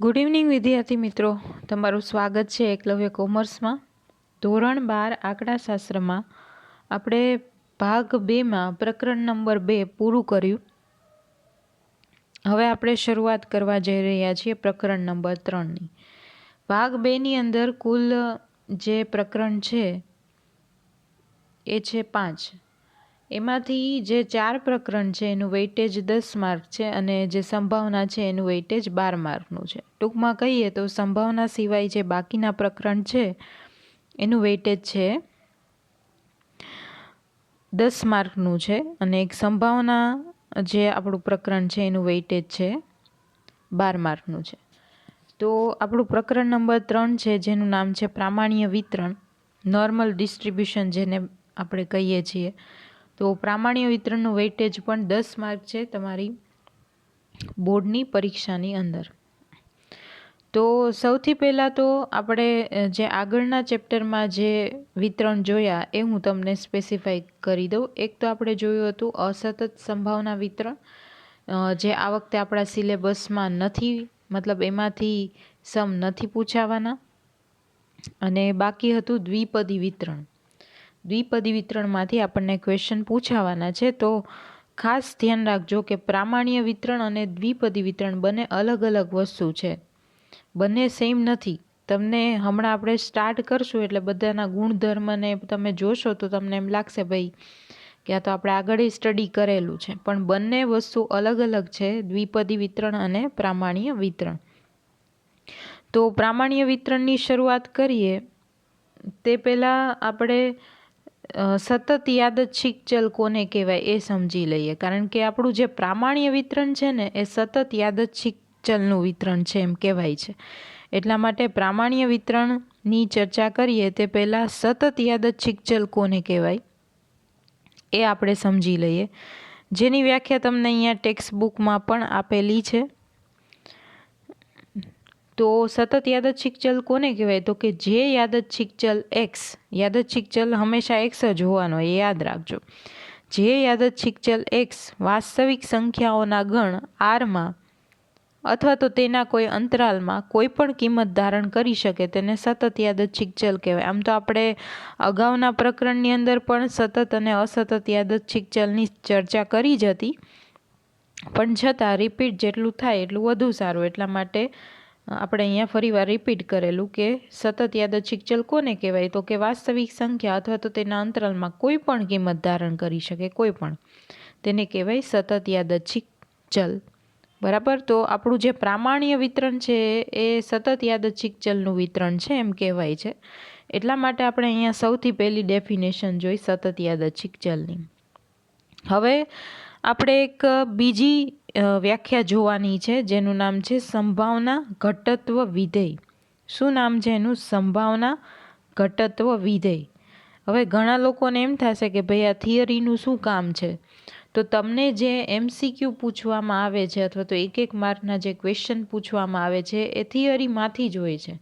Good evening વિદ્યાર્થી મિત્રો. તમારું સ્વાગત છે એકલવ્ય કોમર્સમાં. ધોરણ બાર આંકડાશાસ્ત્રમાં આપણે ભાગ બેમાં પ્રકરણ નંબર બે પૂરું કર્યું. હવે આપણે શરૂઆત કરવા જઈ રહ્યા છીએ પ્રકરણ નંબર ત્રણની. ભાગ બેની અંદર કુલ જે પ્રકરણ છે, એ છે પાંચ. એમાંથી જે ચાર પ્રકરણ છે, એનું વેઇટેજ દસ માર્ક છે અને જે સંભાવના છે, એનું વેઇટેજ બાર માર્કનું છે. ટૂંકમાં કહીએ તો સંભાવના સિવાય જે બાકીના પ્રકરણ છે, એનું વેઇટેજ છે દસ માર્કનું છે અને એક સંભાવના જે આપણું પ્રકરણ છે, એનું વેઇટેજ છે બાર માર્કનું છે. તો આપણું પ્રકરણ નંબર ત્રણ છે, જેનું નામ છે પ્રામાણ્ય વિતરણ નોર્મલ ડિસ્ટ્રીબ્યુશન જેને આપણે કહીએ છીએ. તો પ્રામાણ્ય વિતરણનું વેઇટેજ પણ દસ માર્ક છે તમારી બોર્ડની પરીક્ષાની અંદર. તો સૌથી પહેલાં તો આપણે જે આગળના ચેપ્ટરમાં જે વિતરણ જોયા એ હું તમને સ્પેસિફાઈ કરી દઉં. એક તો આપણે જોયું હતું અસતત સંભાવના વિતરણ જે આ વખતે આપણા સિલેબસમાં નથી, મતલબ એમાંથી સમ નથી પૂછાવાના. અને બાકી હતું દ્વિપદી વિતરણ. દ્વિપદી વિતરણમાંથી આપણને ક્વેશ્ચન પૂછાવાના છે. તો ખાસ ધ્યાન રાખજો કે પ્રામાણ્ય વિતરણ અને દ્વિપદી વિતરણ બંને અલગ અલગ વસ્તુ છે. બંને સેમ નથી. તમને હમણાં આપણે સ્ટાર્ટ કરશું એટલે બધાના ગુણધર્મને તમે જોશો તો તમને એમ લાગશે ભાઈ કે આ તો આપણે આગળ સ્ટડી કરેલું છે. પણ બંને વસ્તુ અલગ અલગ છે દ્વિપદી વિતરણ અને પ્રામાણ્ય વિતરણ. તો પ્રામાણ્ય વિતરણની શરૂઆત કરીએ. તે પહેલાં આપણે સતત યાદચ્છિક ચલ કોને કહેવાય એ સમજી લઈએ. કારણ કે આપણું જે પ્રામાણ્ય વિતરણ છે ને, એ સતત યાદચ્છિક ચલનું વિતરણ છે એમ કહેવાય છે. એટલા માટે પ્રામાણ્ય વિતરણની ચર્ચા કરીએ તે પહેલાં સતત યાદચ્છિક ચલ કોને કહેવાય એ આપણે સમજી લઈએ. જેની વ્યાખ્યા તમને અહીંયા ટેક્સ્ટ બુકમાં પણ આપેલી છે. તો સતત યાદચ્છિક ચલ કોને કહેવાય? તો કે જે યાદચ્છિક ચલ એક્સ યાદચ્છિક ચલ હંમેશા એક્સ જ હોવાનો એ યાદ રાખજો. જે યાદચ્છિક ચલ એક્સ વાસ્તવિક સંખ્યાઓના ગણ આરમાં અથવા તો તેના કોઈ અંતરાલમાં કોઈ પણ કિંમત ધારણ કરી શકે, તેને સતત યાદચ્છિક ચલ કહેવાય. આમ તો આપણે અગાઉના પ્રકરણની અંદર પણ સતત અને અસતત યાદચ્છિક ચલની ચર્ચા કરી જ હતી. પણ છતાં રિપીટ જેટલું થાય એટલું વધુ સારું. એટલા માટે આપણે અહીંયા ફરીવાર રિપીટ કરેલું કે સતત યાદચ્છિક ચલ કોને કહેવાય? તો કે વાસ્તવિક સંખ્યા અથવા તો તેના અંતરાલમાં કોઈ પણ કિંમત ધારણ કરી શકે, કોઈ પણ. તેને કહેવાય સતત યાદચ્છિક ચલ બરાબર? તો આપણું જે પ્રામાણ્ય વિતરણ છે, એ સતત યાદચ્છિક ચલનું વિતરણ છે એમ કહેવાય છે. એટલા માટે આપણે અહીંયા સૌથી પહેલી ડેફિનેશન જોઈ સતત યાદચ્છિક ચલની હવે આપણે એક બીજી વ્યાખ્યા જોવાની છે, જેનું નામ છે સંભાવના ઘટત્વ વિધેય. શું નામ છે એનું? સંભાવના ઘટત્વ વિધેય. હવે ઘણા લોકોને એમ થશે કે ભાઈ આ થિયરીનું શું કામ છે? તો તમને જે એમસીક્યુ પૂછવામાં આવે છે અથવા તો એક એક માર્કના જે ક્વેશ્ચન પૂછવામાં આવે છે, એ થિયરીમાંથી જ હોય છે.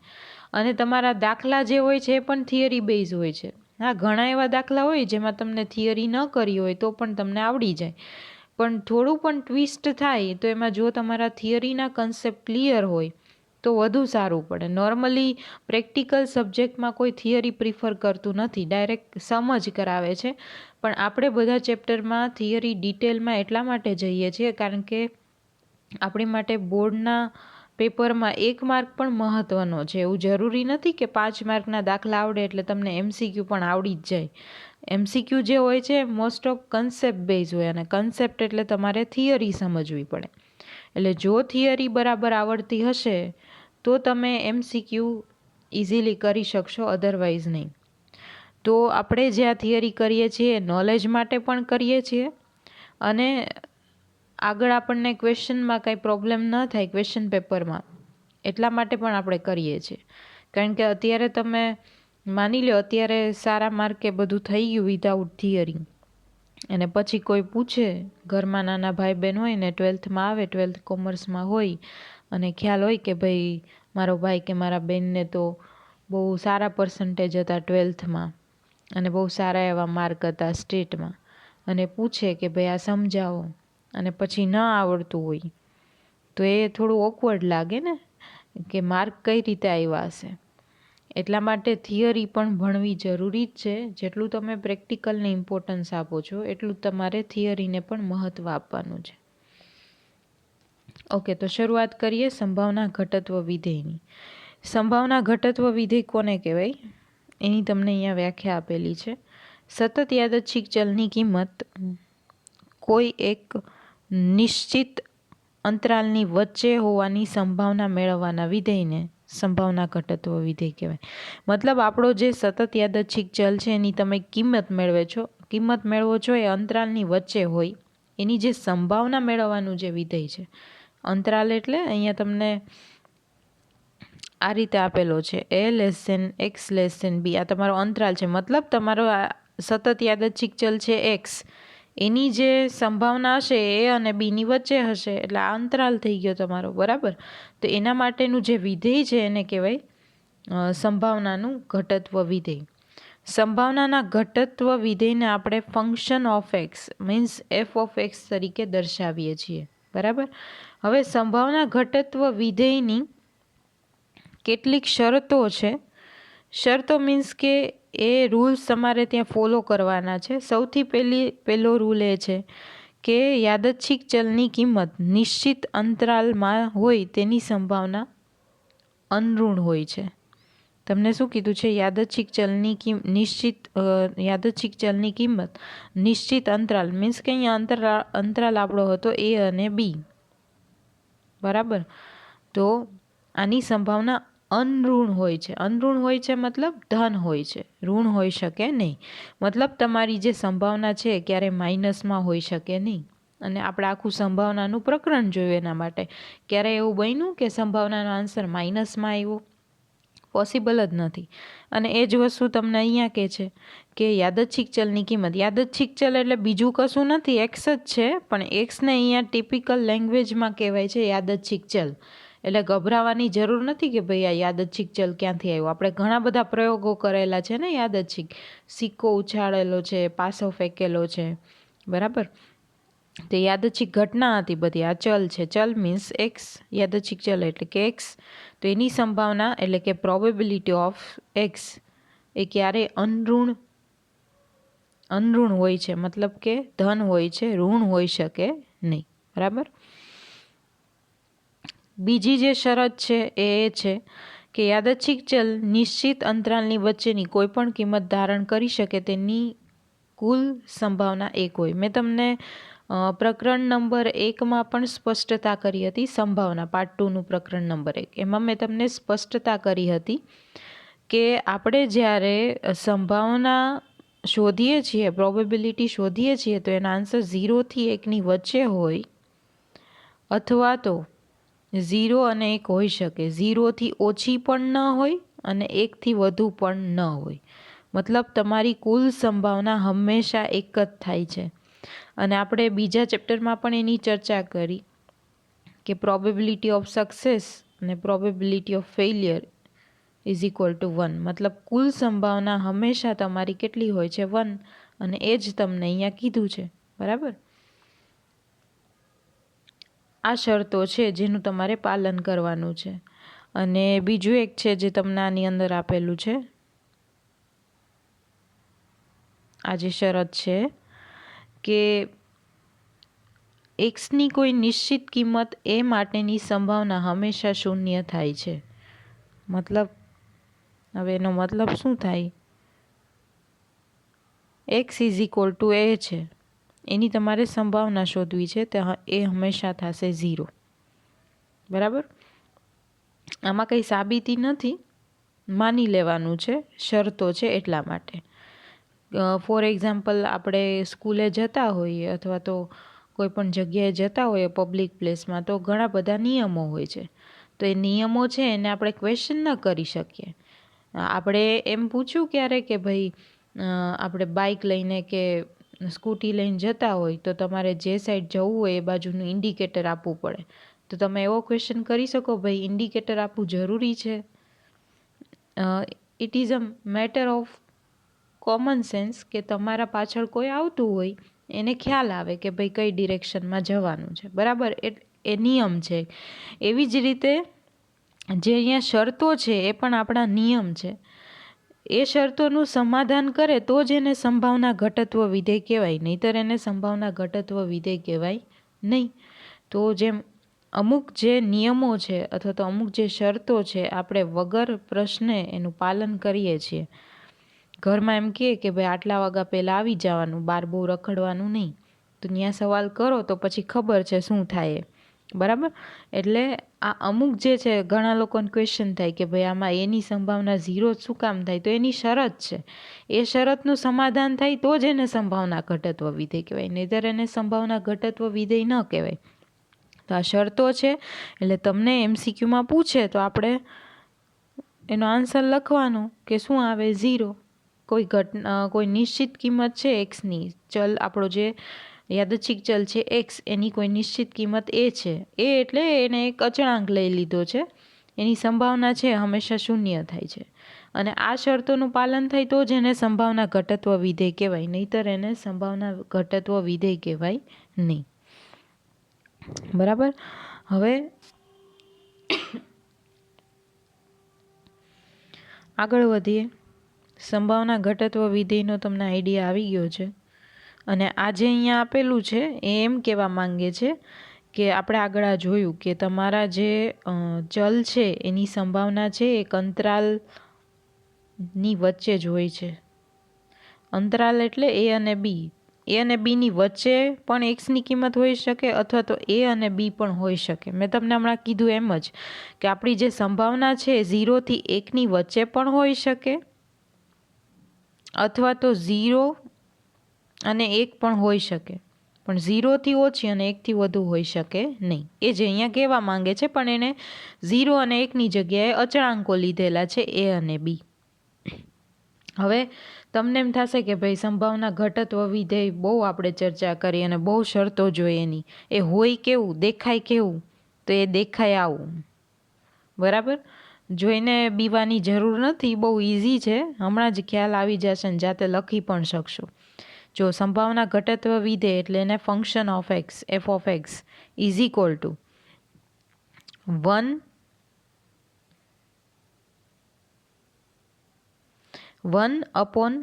અને તમારા દાખલા જે હોય છે એ પણ થિયરી બેઝ હોય છે. હા, ઘણા એવા દાખલા હોય જેમાં તમને થિયરી ન કરી હોય તો પણ તમને આવડી જાય. પણ થોડું પણ ટ્વિસ્ટ થાય તો એમાં જો તમારા થિયરીના કન્સેપ્ટ ક્લિયર હોય, તો વધુ સારું પડે. નોર્મલી પ્રેક્ટિકલ સબ્જેક્ટમાં કોઈ થિયરી પ્રિફર કરતું નથી. ડાયરેક્ટ સમજ કરાવે છે. પણ આપણે બધા ચેપ્ટરમાં થિયરી ડિટેલમાં એટલા માટે જઈએ છીએ કારણ કે આપણી માટે બોર્ડના પેપરમાં એક માર્ક પણ મહત્ત્વનો છે. એવું જરૂરી નથી કે પાંચ માર્કના દાખલા આવડે એટલે તમને એમસીક્યુ પણ આવડી જ જાય. એમસીક્યુ જે હોય છે મોસ્ટ ઓફ કન્સેપ્ટ બેઝ હોય અને કન્સેપ્ટ એટલે તમારે થિયરી સમજવી પડે. એટલે જો થિયરી બરાબર આવડતી હશે, તો તમે એમસીક્યુ ઇઝીલી કરી શકશો અધરવાઇઝ નહીં. તો આપણે જે આ થિયરી કરીએ છીએ નોલેજ માટે પણ કરીએ છીએ અને આગળ આપણને ક્વેશ્ચનમાં કાંઈ પ્રોબ્લેમ ન થાય ક્વેશ્ચન પેપરમાં એટલા માટે પણ આપણે કરીએ છીએ. કારણ કે અત્યારે તમે માની લો અત્યારે સારા માર્કે બધું થઈ ગયું વિધાઉટ થિયરી અને પછી કોઈ પૂછે, ઘરમાં નાના ભાઈ બહેન હોય ને ટ્વેલ્થમાં આવે ટ્વેલ્થ કોમર્સમાં હોય, અને ખ્યાલ હોય કે ભાઈ મારો ભાઈ કે મારા બેનને તો બહુ સારા પર્સન્ટેજ હતા ટ્વેલ્થમાં અને બહુ સારા એવા માર્ક હતા સ્ટેટમાં અને પૂછે કે ભાઈ આ સમજાવો. અને પછી ન આવડતું હોય. તો એ થોડું ઓકવર્ડ લાગે ને, કે માર્ક કઈ રીતે આવ્યા હશે. એટલા માટે થિયરી પણ ભણવી જરૂરી જ છે. જેટલું તમે પ્રેક્ટિકલને ઇમ્પોર્ટન્સ આપો છો, એટલું તમારે થિયરીને પણ મહત્ત્વ આપવાનું છે. ઓકે તો શરૂઆત કરીએ સંભાવના ઘટત્વ વિધેયની. સંભાવના ઘટત્વ વિધેય કોને કહેવાય? એની તમને અહીંયા વ્યાખ્યા આપેલી છે. સતત યાદચ્છિક ચલની કિંમત કોઈ એક નિશ્ચિત અંતરાલની વચ્ચે હોવાની સંભાવના મેળવવાના વિધેયને સંભાવના ઘટત્વ વિધેય કહેવાય. મતલબ આપણો જે સતત યાદચ્છિક ચલ છે એની તમે કિંમત મેળવે છો, કિંમત મેળવો છો એ અંતરાલની વચ્ચે હોય, એની જે સંભાવના મેળવવાનું જે વિધેય છે. અંતરાલ એટલે અહીંયા તમને આ રીતે આપેલો છે, A less than X less B આ તમારો અંતરાલ છે. મતલબ તમારો સતત યાદચ્છિક ચલ છે એક્સ એની જે સંભાવના હશે એ અને બીની વચ્ચે હશે, એટલે આ અંતરાલ થઈ ગયો તમારો, બરાબર? તો એના માટેનું જે વિધેય છે એને કહેવાય સંભાવનાનું ઘટત્વ વિધેય. સંભાવનાના ઘટત્વ વિધેયને આપણે function of x means f of x તરીકે દર્શાવીએ છીએ, બરાબર? હવે સંભાવના ઘટત્વ વિધેયની કેટલીક શરતો છે. શરતો મીન્સ કે એ રૂલ્સ તમારે ત્યાં ફોલો કરવાના છે. સૌથી પહેલી, પહેલો રૂલ એ છે કે યાદચ્છિક ચલની કિંમત નિશ્ચિત અંતરાલમાં હોય તેની સંભાવના અનઋણ હોય છે. તમને શું કીધું છે? યાદચ્છિક ચલની કિંમ, નિશ્ચિત યાદચ્છિક ચલની કિંમત નિશ્ચિત અંતરાલ મીન્સ કે અહીંયા અંતરાલ અંતરાલ આપણો હતો એ અને બી. બરાબર? તો આની સંભાવના અનઋણ હોય છે. અનઋણ હોય છે મતલબ ધન હોય છે. ઋણ હોઈ શકે નહીં. મતલબ તમારી જે સંભાવના છે ક્યારે માઇનસમાં હોઈ શકે નહીં. અને આપણે આખું સંભાવનાનું પ્રકરણ જોયું એના માટે. ક્યારે એવું બન્યું કે સંભાવનાનો આન્સર માઇનસમાં આવ્યો? પોસિબલ જ નથી. અને એ જ વસ્તુ તમને અહીંયા કહે છે કે યાદચ્છિક ચલની કિંમત. યાદચ્છિક ચલ એટલે બીજું કશું નથી. એક્સ જ છે, પણ એક્સને અહીંયા ટિપિકલ લેંગ્વેજમાં કહેવાય છે યાદચ્છિક ચલ એટલે ગભરાવાની જરૂર નથી કે ભાઈ આ યાદચ્છિક ચલ ક્યાંથી આવ્યો? આપણે ઘણા બધા પ્રયોગો કરેલા છે ને યાદચ્છિક સિક્કો ઉછાળેલો છે, પાસો ફેંકેલો છે. બરાબર? તે યાદચ્છિક ઘટના હતી બધી. આ ચલ છે. ચલ મીન્સ એક્સ. યાદચ્છિક ચલ એટલે કે એક્સ. તો એની સંભાવના એટલે કે પ્રોબેબિલિટી ઓફ એક્સ એ ક્યારે અનઋણ અનઋણ હોય છે. મતલબ કે ધન હોય છે, ઋણ હોઈ શકે નહીં. બરાબર? બીજી જે શરત છે એ એ છે કે યાદચ્છિક ચલ નિશ્ચિત અંતરાલની વચ્ચેની કોઈપણ કિંમત ધારણ કરી શકે તેની કુલ સંભાવના એક હોય. મેં તમને પ્રકરણ નંબર એકમાં પણ સ્પષ્ટતા કરી હતી, સંભાવના પાર્ટ ટુનું પ્રકરણ નંબર એક. એમાં મેં તમને સ્પષ્ટતા કરી હતી કે આપણે જ્યારે સંભાવના શોધીએ છીએ પ્રોબેબિલિટી શોધીએ છીએ, તો એનો આન્સર ઝીરોથી એકની વચ્ચે હોય અથવા તો ઝીરો અને એક હોઈ શકે. ઝીરોથી ઓછી પણ ન હોય અને એકથી વધુ પણ ન હોય. મતલબ તમારી કુલ સંભાવના હંમેશા એક જ થાય છે. અને આપણે બીજા ચેપ્ટરમાં પણ એની ચર્ચા કરી કે પ્રોબેબિલિટી ઓફ સક્સેસ અને probability of failure is equal to one મતલબ કુલ સંભાવના હંમેશા તમારી કેટલી હોય છે? વન અને એ જ તમને અહીંયા કીધું છે. બરાબર? આ શરતો છે જેનું તમારે પાલન કરવાનું છે. અને બીજું એક છે જે તમને આની અંદર આપેલું છે. આ જે શરત છે કે એક્સની કોઈ નિશ્ચિત કિંમત એ માટેની સંભાવના હંમેશા શૂન્ય થાય છે. મતલબ, હવે એનો મતલબ શું થાય? X is equal to a છે. એની તમારે સંભાવના શોધવી છે, તે એ હંમેશા થશે ઝીરો. બરાબર? આમાં કંઈ સાબિતી નથી. માની લેવાનું છે, શરતો છે એટલા માટે. ફોર એક્ઝામ્પલ આપણે સ્કૂલે જતા હોઈએ અથવા તો કોઈ પણ જગ્યાએ જતા હોઈએ પબ્લિક પ્લેસમાં, તો ઘણા બધા નિયમો હોય છે. તો એ નિયમો છે, એને આપણે ક્વેશ્ચન ન કરી શકીએ. આપણે એમ પૂછ્યું ક્યારે કે ભાઈ આપણે બાઇક લઈને કે સ્કૂટી લઈને જતા હોય તો તમારે જે સાઈડ જવું હોય એ બાજુનું ઇન્ડિકેટર આપવું પડે. તો તમે એવો ક્વેશ્ચન કરી શકો, ભાઈ ઇન્ડિકેટર આપવું જરૂરી છે? It is a matter of common sense કે તમારા પાછળ કોઈ આવતું હોય, એને ખ્યાલ આવે કે, ભાઈ, કઈ ડિરેક્શનમાં જવાનું છે. બરાબર? એ એ નિયમ છે. એવી જ રીતે જે અહીંયા શરતો છે એ પણ આપણા નિયમ છે. એ શરતોનું સમાધાન કરે તો જ એને સંભાવના ઘટત્વ વિધેય કહેવાય. નહીંતર એને સંભાવના ઘટત્વ વિધેય કહેવાય નહીં. તો જેમ અમુક જે નિયમો છે અથવા તો અમુક જે શરતો છે આપણે વગર પ્રશ્ને એનું પાલન કરીએ છીએ. ઘરમાં એમ કહે કે ભાઈ આટલા વાગ્યા પહેલાં આવી જવાનું, બાર બહુ રખડવાનું નહીં. તો ત્યાં સવાલ કરો તો પછી ખબર છે શું થાય બરાબર? એટલે આ અમુક જે છે, ઘણા લોકોને ક્વેશ્ચન થાય કે ભાઈ આમાં એની સંભાવના ઝીરો શું કામ થાય? તો એની શરત છે. એ શરતનું સમાધાન થાય તો જ એને સંભાવના ઘટત્વ વિધેય કહેવાય. નહીતર એને સંભાવના ઘટત્વ વિધેય ન કહેવાય. તો આ શરતો છે. એટલે તમને એમસીક્યુમાં પૂછે તો આપણે એનો આન્સર લખવાનો કે શું આવે ઝીરો કોઈ ઘટના કોઈ નિશ્ચિત કિંમત છે? એક્સની ચલ, આપણો જે યાદચ્છિક ચલ છે એક્સ એની કોઈ નિશ્ચિત કિંમત એ છે. એ એટલે એને એક અચળાંક લઈ લીધો છે. એની સંભાવના છે હંમેશા શૂન્ય થાય છે. અને આ શરતોનું પાલન થાય તો જ એને સંભાવના ઘટત્વ વિધેય કહેવાય. નહીતર એને સંભાવના ઘટત્વ વિધેય કહેવાય નહીં. બરાબર? હવે આગળ વધીએ. સંભાવના ઘટત્વ વિધેયનો તમને આઈડિયા આવી ગયો છે. અને આજે અહીંયા આપેલું છે, એ એમ કહેવા માંગે છે કે આપણે આગળ જોયું કે તમારા જે ચલ છે, એની સંભાવના છે, એ અંતરાલની વચ્ચે જ હોય છે. અંતરાલ એટલે એ અને બી. એ અને બીની વચ્ચે પણ એક્સની કિંમત હોઈ શકે અથવા તો એ અને બી પણ હોઈ શકે. મેં તમને હમણાં કીધું એમ જ કે આપણી જે સંભાવના છે ઝીરોથી એકની વચ્ચે પણ હોઈ શકે અથવા તો ઝીરો અને એક પણ હોઈ શકે. પણ ઝીરોથી ઓછી અને એકથી વધુ હોઈ શકે નહીં. એ જે અહીંયા કહેવા માંગે છે, પણ એને ઝીરો અને એકની જગ્યાએ અચળાંકો લીધેલા છે, એ અને બી. હવે તમને એમ થશે કે ભાઈ સંભાવના ઘટત્વ વિધેય બહુ આપણે ચર્ચા કરી અને બહુ શરતો જોઈએ એની. એ હોય કેવું? દેખાય કેવું? તો એ દેખાય આવું. બરાબર? જોઈને બીવાની જરૂર નથી, બહુ ઇઝી છે. હમણાં જ ખ્યાલ આવી જશે ને જાતે લખી પણ શકશો. જો સંભાવના ઘટત્વ વિધે એટલે એને function of x f of x is equal to one one upon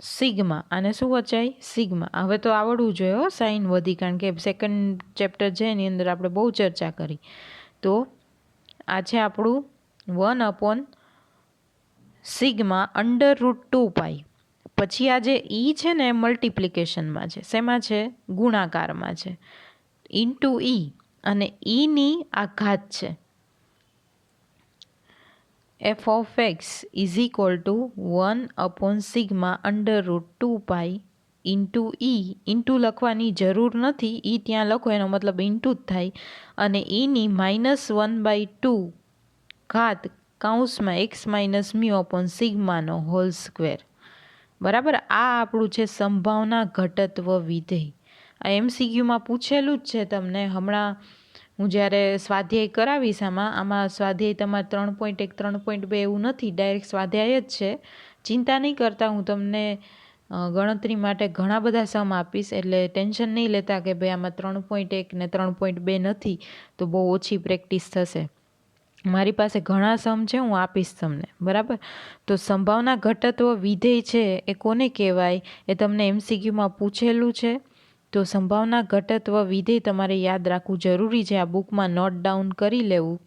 sigma આને શું વચાય? સિગ્મા હવે તો આવડવું જોઈએ હો સાઇન વધી, કારણ કે સેકન્ડ ચેપ્ટર છે, એની અંદર આપણે બહુ ચર્ચા કરી. તો આ છે આપણું one upon sigma under root two pi પછી આ જે ઈ છે ને મલ્ટિપ્લિકેશનમાં છે. શેમાં છે? ગુણાકારમાં છે. ઇન્ટુ ઈ અને ઈની આ ઘાત છે. F of x is equal to one upon sigma under root two pi into e into લખવાની જરૂર નથી. ઈ ત્યાં લખો, એનો મતલબ ઇન્ટુ જ થાય. અને ઈની માઇનસ વન બાય ટુ ઘાત કાઉન્સમાં એક્સ માઇનસ મ્યુ અપોન સિગ્માનો હોલ સ્ક્વેર બરાબર? આ આપણું છે સંભાવના ઘટત્વ વિધેય. આ એમસીક્યુમાં પૂછેલું જ છે તમને. હમણાં હું જ્યારે સ્વાધ્યાય કરાવીશ આમાં આમાં સ્વાધ્યાય તમારે ત્રણ પોઈન્ટ એક, ત્રણ પોઈન્ટ બે એવું નથી. ડાયરેક્ટ સ્વાધ્યાય જ છે. ચિંતા નહીં કરતા, હું તમને ગણતરી માટે ઘણા બધા સમ આપીશ. એટલે ટેન્શન નહીં લેતા કે ભાઈ આમાં ત્રણ પોઈન્ટ એક ને ત્રણ પોઈન્ટ બે નથી, તો બહુ ઓછી પ્રેક્ટિસ થશે. મારી પાસે ઘણા સમ છે, હું આપીશ તમને, બરાબર? તો સંભાવના ઘટત્વ વિધેય છે એ કોને કહેવાય? એ તમને એમસીક્યુમાં પૂછેલું છે. તો સંભાવના ઘટત્વ વિધેય તમારે યાદ રાખવું જરૂરી છે, આ બુકમાં નોટ ડાઉન કરી લેવું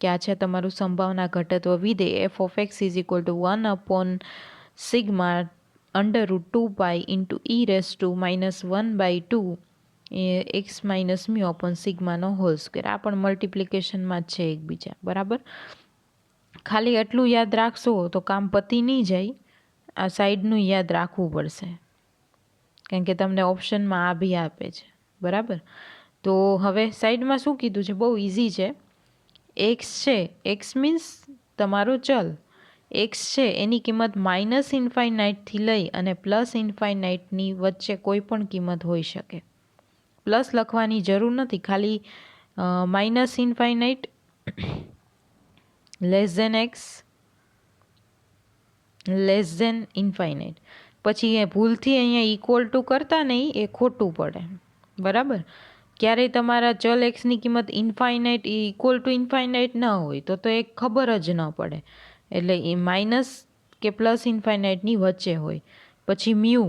કે આ છે તમારું સંભાવના ઘટત્વ વિધેય. F of x is equal to one upon sigma under root two pi into e raise to minus one by two x minus mu upon સિગ્માનો whole square આ પણ મલ્ટિપ્લિકેશનમાં જ છે એકબીજા, બરાબર? ખાલી એટલું યાદ રાખશો તો કામ પતી નહીં જાય. આ સાઈડનું યાદ રાખવું પડશે. કારણ કે તમને ઓપ્શનમાં આ બી આપે છે, બરાબર? તો હવે સાઈડમાં શું કીધું છે? બહુ ઇઝી છે. એક્સ છે એક્સ મીન્સ તમારો ચલ. એક્સ છે, એની કિંમત માઇનસ ઇન્ફાઇનાઇટથી લઈ અને પ્લસ ઇન્ફાઇનાઇટની વચ્ચે કોઈ પણ કિંમત હોઈ શકે. પ્લસ લખવાની જરૂર નથી. ખાલી minus infinite, less than x, less than infinite. પછી એ ભૂલથી અહીંયા ઇક્વલ ટુ કરતા નહીં, એ ખોટું પડે. બરાબર? ક્યારેય તમારા ચલ એક્સની કિંમત ઇન્ફાઇનાઇટ ઇક્વલ ટુ ઇન્ફાઇનાઇટ ન હોય, તો તો એ ખબર જ ન પડે. એટલે એ માઇનસ કે પ્લસ ઇન્ફાઇનાઇટની વચ્ચે હોય. પછી મ્યુ.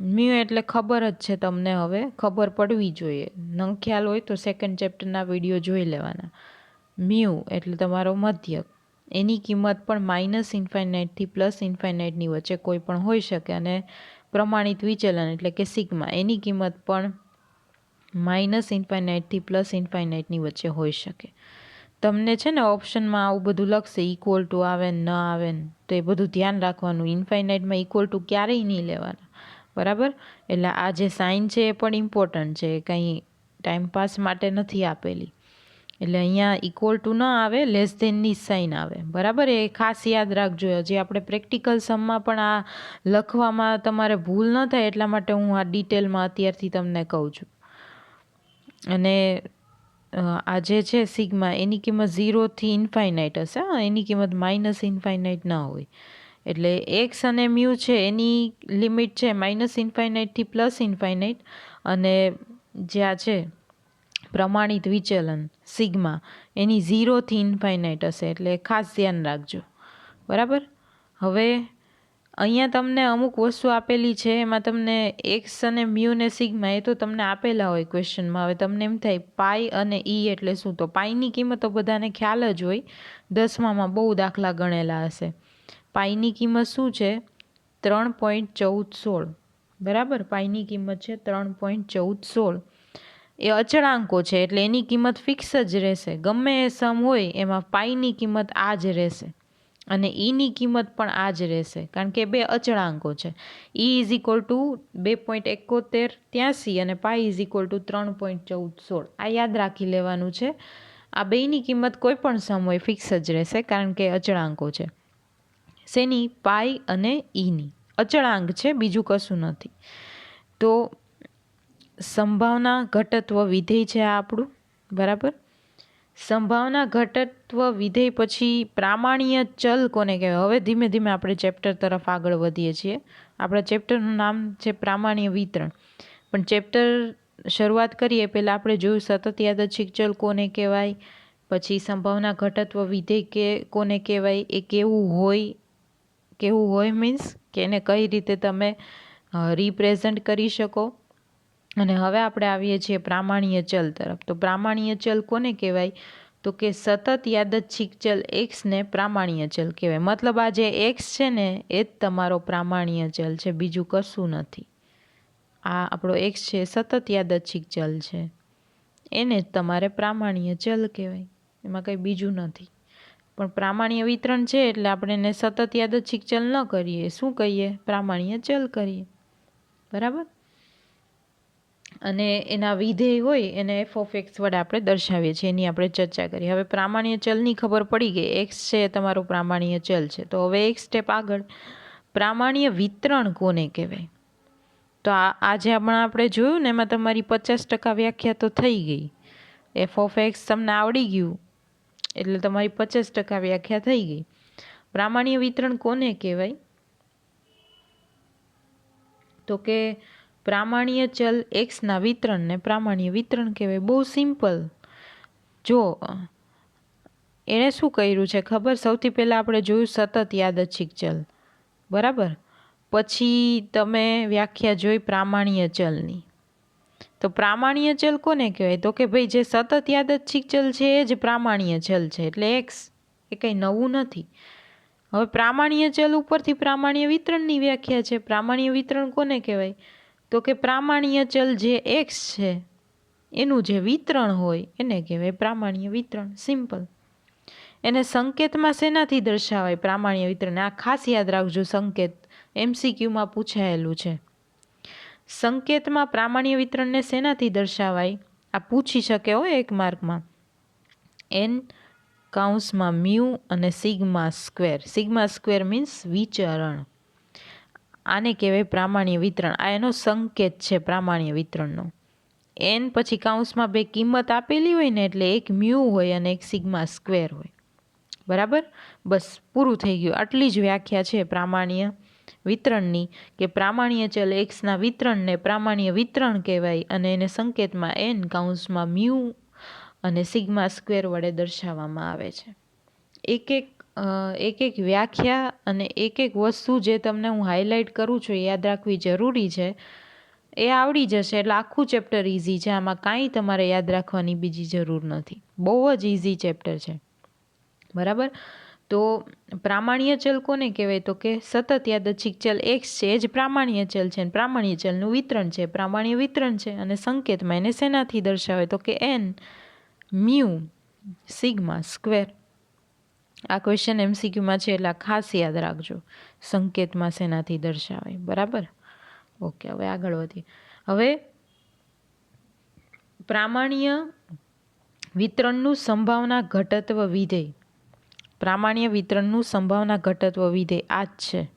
મ્યુ એટલે ખબર જ છે તમને હવે, ખબર પડવી જોઈએ. ન ખ્યાલ હોય તો સેકન્ડ ચેપ્ટરના વીડિયો જોઈ લેવાના. મ્યુ એટલે તમારો મધ્યક. એની કિંમત પણ માઇનસ ઇન્ફાઇનાઇટથી પ્લસ ઇન્ફાઇનાઇટની વચ્ચે કોઈ પણ હોઈ શકે અને પ્રમાણિત વિચલન એટલે કે સિગ્મા એની કિંમત પણ માઇનસ ઇન્ફાઇનાઇટથી પ્લસ ઇન્ફાઇનાઇટની વચ્ચે હોઈ શકે. તમને છે ને ઓપ્શનમાં આવું બધું લખશે ઇક્વલ ટુ આવે ને આવે ને, તો એ બધું ધ્યાન રાખવાનું. ઇન્ફાઇનાઇટમાં ઇક્વલ ટુ ક્યારેય નહીં લેવાના. બરાબર? એટલે આ જે સાઇન છે એ પણ ઇમ્પોર્ટન્ટ છે. કંઈ ટાઈમપાસ માટે નથી આપેલી. એટલે અહીંયા ઇક્વલ ટુ ન આવે લેસ ધેનની સાઇન આવે. બરાબર? એ ખાસ યાદ રાખજો. જે આપણે પ્રેક્ટિકલ સમમાં પણ આ લખવામાં તમારે ભૂલ ન થાય, એટલા માટે હું આ ડિટેલમાં અત્યારથી તમને કહું છું. અને આ જે છે સિગ્મા એની કિંમત ઝીરોથી ઇન્ફાઇનાઇટ હશે એની કિંમત માઇનસ ઇન્ફાઇનાઇટ ન હોય. એટલે એક્સ અને મ્યુ છે, એની લિમિટ છે માઇનસ ઇન્ફાઇનાઇટથી પ્લસ ઇન્ફાઇનાઇટ અને જે આ છે, પ્રમાણિત વિચલન સિગ્મા એની ઝીરોથી ઇન્ફાઇનાઇટ હશે, એટલે ખાસ ધ્યાન રાખજો. બરાબર? હવે અહીંયા તમને અમુક વસ્તુ આપેલી છે, એમાં તમને એક્સ અને મ્યુ ને સિગ્મા એ તો તમને આપેલા હોય ક્વેશ્ચનમાં હવે તમને એમ થાય પાઈ અને ઈ એટલે શું? તો પાઈની કિંમત તો બધાને ખ્યાલ જ હોય. દસમામાં બહુ દાખલા ગણેલા હશે. પાઈની કિંમત શું છે? ત્રણ પોઈન્ટ ચૌદ સોળ. બરાબર? પાઈની કિંમત છે ત્રણ પોઈન્ટ ચૌદ સોળ. એ અચળાંકો છે, એટલે એની કિંમત ફિક્સ જ રહેશે. ગમે એ સમ હોય, એમાં પાઈની કિંમત આ જ રહેશે. અને ઈની કિંમત પણ આ જ રહેશે, કારણ કે બે અચળાંકો છે. ઈ ઇઝ ઇક્વલ ટુ બે પોઈન્ટ એકોતેર ત્યાંસી અને પાઈ ઇઝ ઇક્વલ ટુ ત્રણ પોઈન્ટ ચૌદ સોળ. આ યાદ રાખી લેવાનું છે. આ બેયની કિંમત કોઈ પણ સમ હોય, ફિક્સ જ રહેશે, કારણ કે અચળાંકો છે. શેની પાઈ અને ઈની. અચળાંક છે, બીજું કશું નથી. તો સંભાવના ઘટત્વ વિધેય છે આ આપણું, બરાબર? સંભાવના ઘટત્વ વિધેય પછી પ્રામાણ્ય ચલ કોને કહેવાય? હવે ધીમે ધીમે આપણે ચેપ્ટર તરફ આગળ વધીએ છીએ. આપણા ચેપ્ટરનું નામ છે પ્રામાણ્ય વિતરણ. પણ ચેપ્ટર શરૂઆત કરીએ, પહેલાં આપણે જોયું સતત યાદચ્છિક ચલ કોને કહેવાય? પછી સંભાવના ઘટત્વ વિધેય કે કોને કહેવાય? એ કેવું હોય? કેવું હોય મીન્સ કે એને કઈ રીતે તમે રિપ્રેઝન્ટ કરી શકો? અને હવે આપણે આવીએ છીએ પ્રામાણ્ય ચલ તરફ. તો પ્રામાણ્ય ચલ કોને કહેવાય? તો કે સતત યાદચ્છિક ચલ એક્સને પ્રામાણ્ય ચલ કહેવાય. મતલબ આ જે એક્સ છે ને, એ જ તમારો પ્રામાણ્ય ચલ છે, બીજું કશું નથી. આ આપણો એક્સ છે, સતત યાદચ્છિક ચલ છે. એને જ તમારે પ્રામાણ્ય ચલ કહેવાય. એમાં કંઈ બીજું નથી. પણ પ્રામાણ્ય વિતરણ છે એટલે આપણે એને સતત યાદચ્છિક ચલ ન કરીએ. શું કહીએ? પ્રામાણ્ય ચલ કરીએ. બરાબર? અને એના વિધેય હોય એને એફ ઓફ એક્સ વડે આપણે દર્શાવીએ છીએ. એની આપણે ચર્ચા કરી. હવે પ્રામાણ્ય ચલની ખબર પડી ગઈ. એક્સ છે એ તમારું પ્રામાણ્ય ચલ છે. તો હવે એક સ્ટેપ આગળ. પ્રામાણ્ય વિતરણ કોને કહેવાય? તો આ, આજે હમણાં આપણે જોયું ને એમાં તમારી પચાસ ટકા વ્યાખ્યા તો થઈ ગઈ. એફ ઓફ એક્સ તમને આવડી ગયું. એટલે તમારી પચાસ ટકા વ્યાખ્યા થઈ ગઈ. પ્રામાણ્ય વિતરણ કોને કહેવાય? તો કે પ્રામાણ્ય ચલ એક્સના વિતરણને પ્રામાણ્ય વિતરણ કહેવાય. બહુ સિમ્પલ. જો, એણે શું કર્યું છે ખબર? સૌથી પહેલાં આપણે જોયું સતત યાદચ્છિક ચલ. બરાબર? પછી તમે વ્યાખ્યા જોઈ પ્રામાણ્ય ચલની. તો પ્રામાણ્ય ચલ કોને કહેવાય? તો કે ભાઈ જે સતત યાદચ્છિક ચલ છે એ જ પ્રામાણ્ય ચલ છે. એટલે એક્સ એ કંઈ નવું નથી. હવે પ્રામાણ્ય ચલ ઉપરથી પ્રામાણ્ય વિતરણની વ્યાખ્યા છે. પ્રામાણ્ય વિતરણ કોને કહેવાય? તો કે પ્રામાણ્ય ચલ જે એક્સ છે, એનું જે વિતરણ હોય, એને કહેવાય પ્રામાણ્ય વિતરણ. સિમ્પલ એને સંકેતમાં શેનાથી દર્શાવાય પ્રામાણ્ય વિતરણ આ ખાસ યાદ રાખજો સંકેત. એમસીક્યુમાં પૂછાયેલું છે. સંકેતમાં પ્રામાણ્ય વિતરણને શેનાથી દર્શાવાય. આ પૂછી શકે હો એક માર્કમાં. એન કાઉન્સમાં મ્યુ અને sigma square. Sigma square means વિચરણ. આને કહેવાય પ્રામાણ્ય વિતરણ. આ એનો સંકેત છે પ્રામાણ્ય વિતરણનો. એન પછી કાઉન્સમાં બે કિંમત આપેલી હોય ને એટલે એક મ્યુ હોય અને એક સિગ્મા સ્ક્વેર હોય. બરાબર? બસ, પૂરું થઈ ગયું. આટલી જ વ્યાખ્યા છે પ્રામાણ્ય વિતરણની, કે પ્રામાણ્ય ચલ એક્સના વિતરણને પ્રામાણ્ય વિતરણ કહેવાય અને એને સંકેતમાં એન કાઉન્સમાં મ્યુ અને સિગ્મા સ્ક્વેર વડે દર્શાવવામાં આવે છે. એક એક એક એક વ્યાખ્યા અને એક એક વસ્તુ જે તમને હું હાઇલાઇટ કરું છું યાદ રાખવી જરૂરી છે. એ આવડી જશે એટલે આખું ચેપ્ટર ઇઝી છે. આમાં કાંઈ તમારે યાદ રાખવાની બીજી જરૂર નથી. બહુ જ ઇઝી ચેપ્ટર છે. બરાબર? તો પ્રામાણ્ય ચલ કોને કહેવાય? તો કે સતત યાદચ્છિક ચલ એક્સ છે, એ જ પ્રામાણ્ય ચલ છે પ્રામાણ્ય ચલનું વિતરણ છે. પ્રામાણ્ય વિતરણ છે અને સંકેતમાં એને શેનાથી દર્શાવે તો કે એન મ્યુ સિગ્મા સ્ક્વેર. આ ક્વેશ્ચન એમસીક્યુમાં છે એટલે ખાસ યાદ રાખજો. સંકેતમાં શેનાથી દર્શાવે બરાબર? ઓકે, હવે આગળ વધીએ. હવે પ્રામાણ્ય વિતરણનું સંભાવના ઘટત્વ વિધેય. પ્રામાણ્ય વિતરણનું સંભાવના ઘટત્વ વિધેય આ જ છે.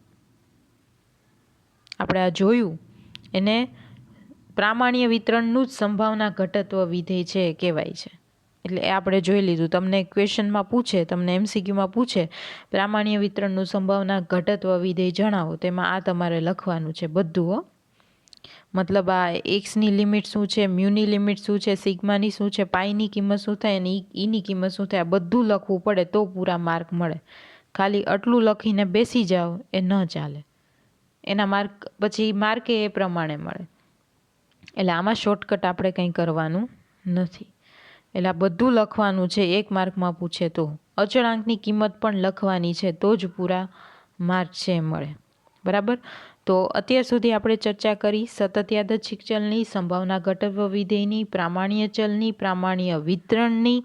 આપણે આ જોયું. એને પ્રામાણ્ય વિતરણનું જ સંભાવના ઘટત્વ વિધેય છે કહેવાય છે. એટલે એ આપણે જોઈ લીધું. તમને ક્વેશ્ચનમાં પૂછે, તમને એમસીક્યુમાં પૂછે, પ્રામાણ્ય વિતરણનું સંભાવના ઘટત્વ વિધેય જણાવો. તેમાં આ તમારે લખવાનું છે બધું, હો. મતલબ આ એક્સની લિમિટ શું છે મ્યુની લિમિટ શું છે સિગ્માની શું છે પાઈની કિંમત શું થાય અને ઈની કિંમત શું થાય બધું લખવું પડે તો પૂરા માર્ક મળે. ખાલી આટલું લખીને બેસી જાઓ, એ ન ચાલે. એના માર્ક, પછી માર્કે એ પ્રમાણે મળે. એટલે આમાં શોર્ટકટ આપણે કંઈ કરવાનું નથી. એટલે બધું લખવાનું છે, એક માર્કમાં પૂછે તો. અચળાંકની કિંમત પણ લખવાની છે, તો જ પૂરા માર્ક છે મળે. બરાબર? તો અત્યાર સુધી આપણે ચર્ચા કરી સતત યાદચ્છિક ચલની, સંભાવના ઘટવ વિધેયની, પ્રામાણ્ય ચલની, પ્રામાણ્ય વિતરણની,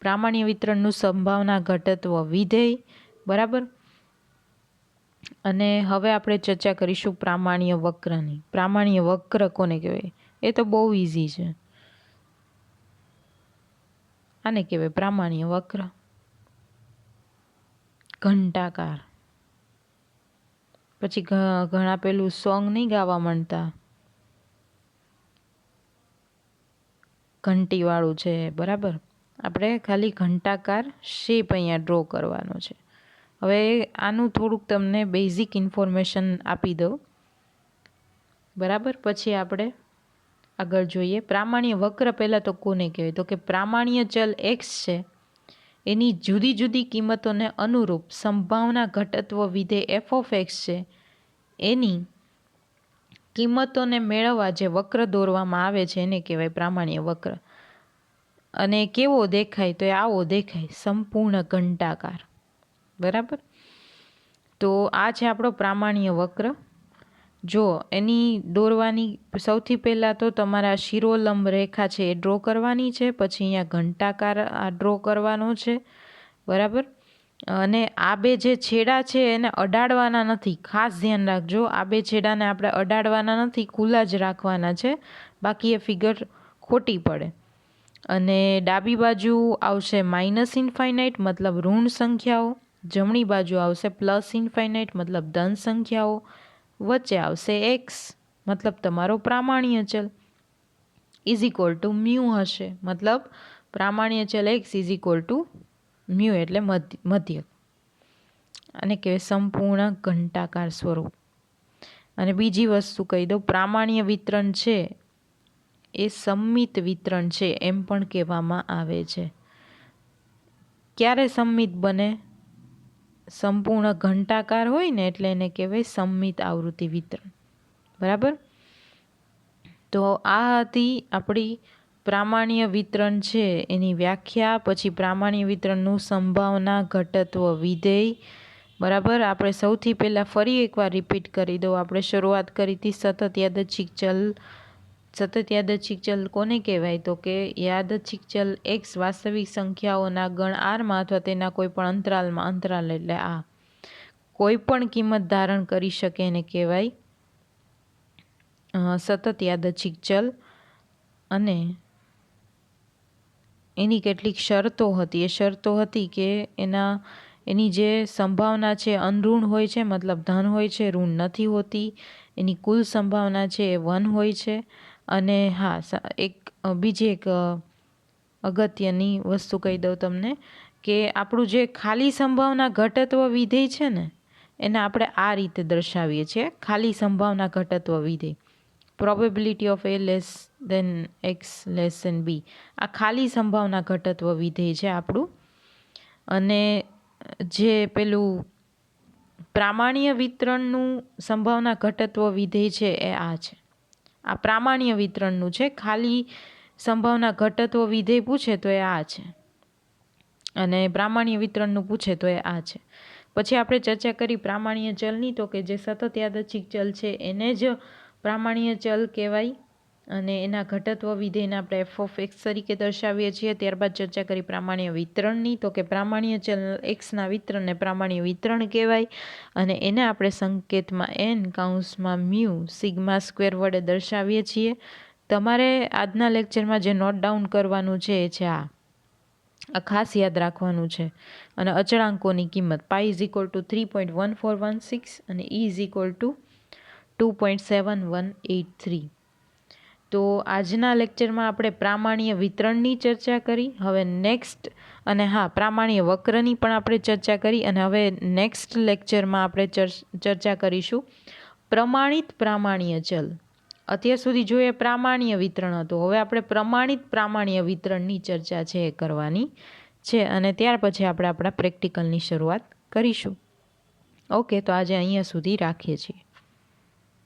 પ્રામાણ્ય વિતરણનું સંભાવના ઘટત્વ વિધેય, બરાબર? અને હવે આપણે ચર્ચા કરીશું પ્રામાણ્ય વક્રની. પ્રામાણ્ય વક્ર કોને કહેવાય? એ તો બહુ ઇઝી છે. આને કહેવાય પ્રામાણ્ય વક્ર. ઘંટાકાર. પછી ઘણા પેલું સોંગ નહીં ગાવા માંડતા. ઘંટીવાળું છે, બરાબર? આપણે ખાલી ઘંટાકાર શેપ અહીંયા ડ્રો કરવાનો છે. હવે આનું થોડુંક તમને બેઝિક ઇન્ફોર્મેશન આપી દઉં. બરાબર? પછી આપણે આગળ જોઈએ. પ્રામાણ્ય વક્ર પહેલાં તો કોને કહેવાય? તો કે પ્રામાણ્ય ચલ એક્સ છે. એની જુદી જુદી કિંમતોને અનુરૂપ સંભાવના ઘટત્વ વિધેય એફ ઓફ એક્સ છે. એની કિંમતોને મેળવવા જે વક્ર દોરવામાં આવે છે, એને કહેવાય પ્રામાણ્ય વક્ર. અને કેવો દેખાય તો એ આવો દેખાય, સંપૂર્ણ ઘંટાકાર. બરાબર? તો આ છે આપણો પ્રામાણ્ય વક્ર. જો, એની દોરવાની સૌથી પહેલાં તો તમારા શિરોલંબ રેખા છે એ ડ્રો કરવાની છે, પછી અહીંયા ઘંટાકાર આ ડ્રો કરવાનો છે, બરાબર? અને આ બે જે છેડા છે એને અડાડવાના નથી. ખાસ ધ્યાન રાખજો, આ બે છેડાને આપણે અડાડવાના નથી, ખુલ્લા જ રાખવાના છે. બાકી એ ફિગર ખોટી પડે. અને ડાબી બાજુ આવશે માઇનસ ઇન્ફાઇનાઇટ મતલબ ઋણ સંખ્યાઓ. જમણી બાજુ આવશે પ્લસ ઇન્ફાઇનાઇટ મતલબ ધન સંખ્યાઓ. વચ્ચે આવશે એક્સ મતલબ તમારો પ્રામાણ્ય ચલ ઇઝ ઇક્વલ ટુ મ્યુ હશે. મતલબ પ્રામાણ્ય ચલ x is equal to mu એટલે મધ્ય અને કહેવાય સંપૂર્ણ ઘંટાકાર સ્વરૂપ. અને બીજી વસ્તુ કહી દઉં, પ્રામાણ્ય વિતરણ છે એ સંમિત વિતરણ છે એમ પણ કહેવામાં આવે છે. ક્યારે સંમિત બને? સંપૂર્ણ ઘંટાકાર હોય ને એટલે એને કહેવાય સંમિત આવૃત્તિ વિતરણ. બરાબર? તો આ હતી આપણી પ્રામાણ્ય વિતરણ છે. એની વ્યાખ્યા, પછી પ્રામાણ્ય વિતરણનું સંભાવના, ઘટત્વ, વિધેય. બરાબર? આપણે સૌથી પહેલાં ફરી એકવાર રિપીટ કરી દઉં. આપણે શરૂઆત કરી હતી સતત યાદચ્છિક ચલ સતત યાદચ્છિક ચલ કોને કહેવાય? તો કે યાદચ્છિક ચલ એક્સ વાસ્તવિક સંખ્યાઓના ગણ આરમાં અથવા તેના કોઈ પણ અંતરાલમાં, અંતરાલ એટલે આ. કોઈ પણ કિંમત ધારણ કરી શકે એને કહેવાય સતત યાદચ્છિક ચલ. અને એની કેટલીક શરતો હતી. એ શરતો હતી કે એના, એની જે સંભાવના છે, અનઋણ હોય છે, મતલબ ધન હોય છે, ઋણ નથી હોતી. એની કુલ સંભાવના છે, એ વન હોય છે. અને હા એક બીજી એક અગત્યની વસ્તુ કહી દઉં તમને કે આપણું જે ખાલી સંભાવના ઘટત્વ વિધેય છે ને, એને આપણે આ રીતે દર્શાવીએ છીએ, ખાલી સંભાવના ઘટત્વ વિધેય. Probability of a less than x less than b આ ખાલી સંભાવના ઘટત્વ વિધેય છે આપણું. અને જે પેલું પ્રામાણ્ય વિતરણનું સંભાવના ઘટત્વ વિધેય છે એ આ છે. આ પ્રામાણ્ય વિતરણનું છે. ખાલી સંભાવના ઘટત્વ વિધેય પૂછે તો એ આ છે. અને પ્રામાણ્ય વિતરણનું પૂછે તો એ આ છે. પછી આપણે ચર્ચા કરી પ્રામાણ્ય ચલની, તો કે જે સતત યાદચ્છિક ચલ છે, એને જ પ્રામાણ્ય ચલ કહેવાય. અને એના ઘટત્વ વિધેયને આપણે એફ ઓફ એક્સ તરીકે દર્શાવીએ છીએ. ત્યારબાદ ચર્ચા કરી પ્રામાણ્ય વિતરણની. તો કે પ્રામાણ્ય ચલ એક્સના વિતરણને પ્રામાણ્ય વિતરણ કહેવાય. અને એને આપણે સંકેતમાં એન કાઉન્સમાં મ્યુ સિગ્મા સ્ક્વેર વડે દર્શાવીએ છીએ. તમારે આજના લેક્ચરમાં જે નોટ ડાઉન કરવાનું છે એ છે આ. આ ખાસ યાદ રાખવાનું છે. અને અચળાંકોની કિંમત pi is equal to three point one four one six અને e is equal to two point seven one eight three તો આજના લેક્ચરમાં આપણે પ્રામાણ્ય વિતરણની ચર્ચા કરી, હવે નેક્સ્ટ, અને હા, પ્રામાણ્ય વક્રની પણ આપણે ચર્ચા કરી, અને હવે નેક્સ્ટ લેક્ચરમાં આપણે ચર્ચા કરીશું. પ્રમાણિત પ્રામાણ્ય ચલ. અત્યાર સુધી જોઈએ પ્રામાણ્ય વિતરણ હતું, હવે આપણે પ્રમાણિત પ્રામાણ્ય વિતરણની ચર્ચા છે એ કરવાની છે, અને ત્યાર પછી આપણે આપણા પ્રેક્ટિકલની શરૂઆત કરીશું. ઓકે, તો આજે અહીંયા સુધી રાખીએ છીએ.